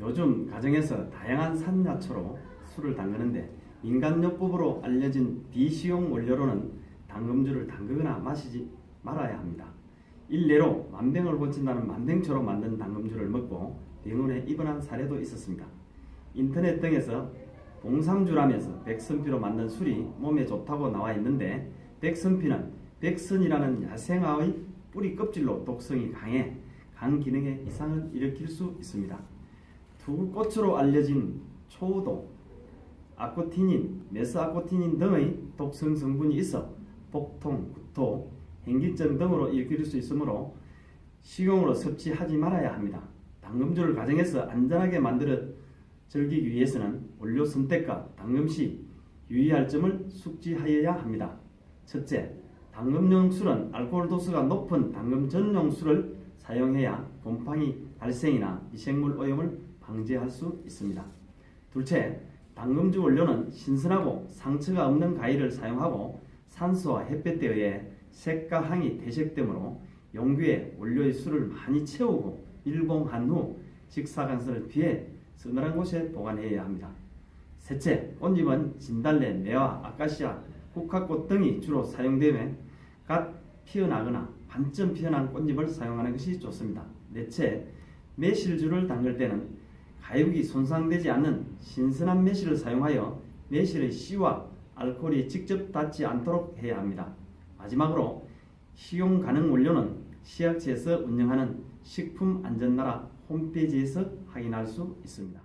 요즘 가정에서 다양한 산야초로 술을 담그는데 민간요법으로 알려진 비시용 원료로는 당금주를 담그거나 마시지 말아야 합니다. 일례로 만병을 고친다는 만병초로 만든 당금주를 먹고 병원에 입원한 사례도 있었습니다. 인터넷 등에서 봉삼주라면서 백선피로 만든 술이 몸에 좋다고 나와 있는데 백선피는 백선이라는 야생화의 뿌리 껍질로 독성이 강해 간 기능에 이상을 일으킬 수 있습니다. 두골꽃으로 알려진 초우도 아코티닌, 메스아코티닌 등의 독성 성분이 있어 복통, 구토, 행기증 등으로 일으킬 수 있으므로 식용으로 섭취하지 말아야 합니다. 당금주를 가정에서 안전하게 만들어 즐기기 위해서는 원료 선택과 당금 시 유의할 점을 숙지하여야 합니다. 첫째, 당금용 술은 알코올 도수가 높은 당금 전용 술을 사용해야 곰팡이 발생이나 미생물 오염을 방지할 수 있습니다. 둘째, 당금주 원료는 신선하고 상처가 없는 가위를 사용하고 산소와 햇볕에 의해 색과 향이 퇴색되므로 용기에 원료의 술을 많이 채우고 밀봉한 후 직사광선을 피해 서늘한 곳에 보관해야 합니다. 셋째, 꽃잎은 진달래, 매화, 아카시아, 국화꽃 등이 주로 사용되며 갓 피어나거나 반쯤 피어난 꽃잎을 사용하는 것이 좋습니다. 넷째, 매실주를 담글 때는 가육이 손상되지 않는 신선한 매실을 사용하여 매실의 씨와 알코올이 직접 닿지 않도록 해야 합니다. 마지막으로 식용 가능 원료는 시약처에서 운영하는 식품안전나라 홈페이지에서 확인할 수 있습니다.